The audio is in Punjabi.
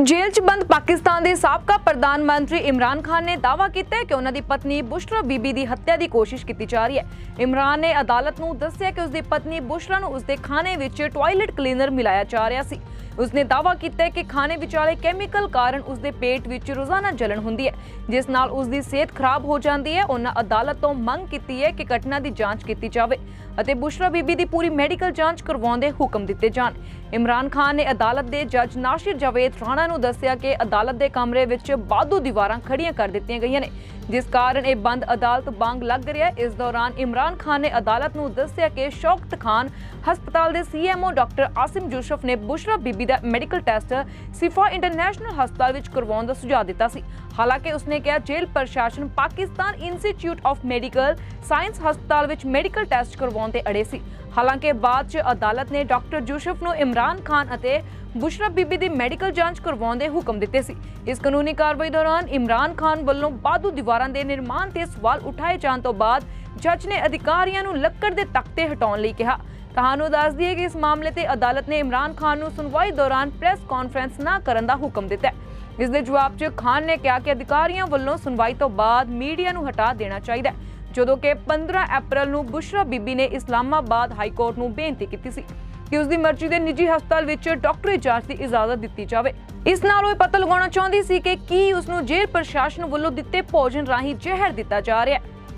ਜੇਲ੍ਹ 'ਚ ਬੰਦ ਪਾਕਿਸਤਾਨ ਦੇ ਸਾਬਕਾ ਪ੍ਰਧਾਨ ਮੰਤਰੀ ਇਮਰਾਨ ਖਾਨ ਨੇ ਦਾਅਵਾ ਕੀਤਾ ਕਿ ਉਹਨਾਂ ਦੀ ਪਤਨੀ ਬੁਸ਼ਰਾ ਬੀਬੀ ਦੀ ਹੱਤਿਆ ਦੀ ਕੋਸ਼ਿਸ਼ ਕੀਤੀ ਜਾ ਰਹੀ ਹੈ। ਇਮਰਾਨ ਨੇ ਅਦਾਲਤ ਨੂੰ ਦੱਸਿਆ ਕਿ ਉਸਦੀ ਪਤਨੀ ਬੁਸ਼ਰਾ ਨੂੰ ਉਸਦੇ ਖਾਣੇ ਵਿੱਚ ਟਾਇਲਟ ਕਲੀਨਰ ਮਿਲਾਇਆ ਜਾ ਰਿਹਾ ਸੀ। ਉਸਨੇ ਦਾਅਵਾ ਕੀਤਾ ਕਿ ਖਾਣੇ ਵਿਚਾਲੇ ਕੈਮੀਕਲ ਕਾਰਨ ਉਸਦੇ ਪੇਟ ਵਿੱਚ ਰੋਜ਼ਾਨਾ ਜਲਨ ਹੁੰਦੀ ਹੈ, ਜਿਸ ਨਾਲ ਉਸਦੀ ਸਿਹਤ ਖਰਾਬ ਹੋ ਜਾਂਦੀ ਹੈ। ਉਹਨਾਂ ਅਦਾਲਤ ਤੋਂ ਮੰਗ ਕੀਤੀ ਹੈ ਕਿ ਘਟਨਾ ਦੀ ਜਾਂਚ ਕੀਤੀ ਜਾਵੇ ਅਤੇ ਬੁਸ਼ਰਾ ਬੀਬੀ ਦੀ ਪੂਰੀ ਮੈਡੀਕਲ ਜਾਂਚ ਕਰਵਾਉਣ ਦੇ ਹੁਕਮ ਦਿੱਤੇ ਜਾਣ। ਇਮਰਾਨ ਖਾਨ ਨੇ ਅਦਾਲਤ ਦੇ ਜੱਜ ਨਾਸ਼ਿਰ ਜਾਵੇਦ ਰਾਣਾ ਨੂੰ ਦੱਸਿਆ ਕਿ ਅਦਾਲਤ ਦੇ ਕਮਰੇ ਵਿੱਚ ਬਾਦੂ ਦੀਵਾਰਾਂ ਖੜੀਆਂ ਕਰ ਦਿੱਤੀਆਂ ਗਈਆਂ ਨੇ, ਜਿਸ ਕਾਰਨ ਇਹ ਬੰਦ ਅਦਾਲਤ ਬੰਗ ਲੱਗ ਰਿਹਾ ਇਸ ਦੌਰਾਨ ਇਮਰਾਨ ਖਾਨ ਨੇ ਅਦਾਲਤ ਨੂੰ ਦੱਸਿਆ ਕਿ ਸ਼ੌਕਤ ਖਾਨ ਹਸਪਤਾਲ ਦੇ ਸੀਐਮਓ ਡਾਕਟਰ ਆਸਿਮ ਜੋਸ਼ਫ ਨੇ ਬੁਸ਼ਰਾ ਬੀਬੀ ਦਾ ਮੈਡੀਕਲ ਟੈਸਟ ਸਿਫਾ ਇੰਟਰਨੈਸ਼ਨਲ ਹਸਪਤਾਲ ਵਿੱਚ ਕਰਵਾਉਣ ਦਾ ਸੁਝਾਅ ਦਿੱਤਾ ਸੀ। ਹਾਲਾਂਕਿ ਉਸਨੇ ਕਿਹਾ, ਜੇਲ੍ਹ ਪ੍ਰਸ਼ਾਸਨ Pakistan institute of medical science ਹਸਪਤਾਲ ਵਿੱਚ ਮੈਡੀਕਲ ਟੈਸਟ ਕਰਵਾਉਣ ਤੇ ਅੜੇ ਸੀ। ਹਾਲਾਂਕਿ ਬਾਅਦ 'ਚ ਅਦਾਲਤ ਨੇ ਡਾਕਟਰ ਜੋਸ਼ਫ ਨੂੰ ਇਮਰਾਨ ਖਾਨ ਅਤੇ ਬੁਸ਼ਰਾ ਬੀਬੀ ਦੀ ਮੈਡੀਕਲ ਜਾਂਚ ਕਰਵਾਉਣ ਦੇ ਹੁਕਮ ਦਿੱਤੇ ਸੀ। ਇਸ ਕਾਨੂੰਨੀ ਕਾਰਵਾਈ ਦੌਰਾਨ ਇਮਰਾਨ ਖਾਨ ਵੱਲੋਂ ਬਾਦੂ ਦੀਵਾਰਾਂ ਦੇ ਨਿਰਮਾਣ ਤੇ ਸਵਾਲ ਉਠਾਏ ਜਾਣ ਤੋਂ ਬਾਅਦ ਜੱਜ ਨੇ ਅਧਿਕਾਰੀਆਂ ਨੂੰ ਲੱਕੜ ਦੇ ਤਖਤੇ ਹਟਾਉਣ ਲਈ ਕਿਹਾ। ਤੁਹਾਨੂੰ ਦੱਸ ਦਈਏ ਕਿ ਇਸ ਮਾਮਲੇ ਤੇ ਅਦਾਲਤ ਨੇ ਇਮਰਾਨ ਖਾਨ ਨੂੰ ਸੁਣਵਾਈ ਦੌਰਾਨ ਪ੍ਰੈਸ ਕਾਨਫਰੰਸ ਨਾ ਕਰਨ ਦਾ ਹੁਕਮ ਦਿੱਤਾ ਇਸ ਦੇ ਜਵਾਬ 'ਚ ਖਾਨ ਨੇ ਕਿਹਾ ਕਿ ਅਧਿਕਾਰੀਆਂ ਵੱਲੋਂ ਸੁਣਵਾਈ ਤੋਂ ਬਾਅਦ ਮੀਡੀਆ ਨੂੰ ਹਟਾ ਦੇਣਾ ਚਾਹੀਦਾ ਜਦੋਂ ਕਿ 15 ਅਪ੍ਰੈਲ ਨੂੰ ਬੁਸ਼ਰਾ ਬੀਬੀ ਨੇ ਇਸਲਾਮਾਬਾਦ ਹਾਈ ਕੋਰਟ ਨੂੰ ਬੇਨਤੀ ਕੀਤੀ ਸੀ ਕਿ ਉਸ ਦੀ ਮਰਜ਼ੀ ਦੇ ਨਿੱਜੀ ਹਸਪਤਾਲ ਵਿੱਚ ਡਾਕਟਰੀ ਜਾਂਚ ਦੀ ਇਜਾਜ਼ਤ ਦਿੱਤੀ ਜਾਵੇ। ਇਸ ਨਾਲ ਉਹ ਪਤਾ ਲਗਾਉਣਾ ਚਾਹੁੰਦੀ ਸੀ ਕਿ ਕੀ ਉਸ ਨੂੰ ਜੇਲ੍ਹ ਪ੍ਰਸ਼ਾਸਨ ਵੱਲੋਂ ਦਿੱਤੇ ਭੋਜਨ ਰਾਹੀਂ ਜ਼ਹਿਰ ਦਿੱਤਾ ਜਾ ਰਿਹਾ ਹੈ।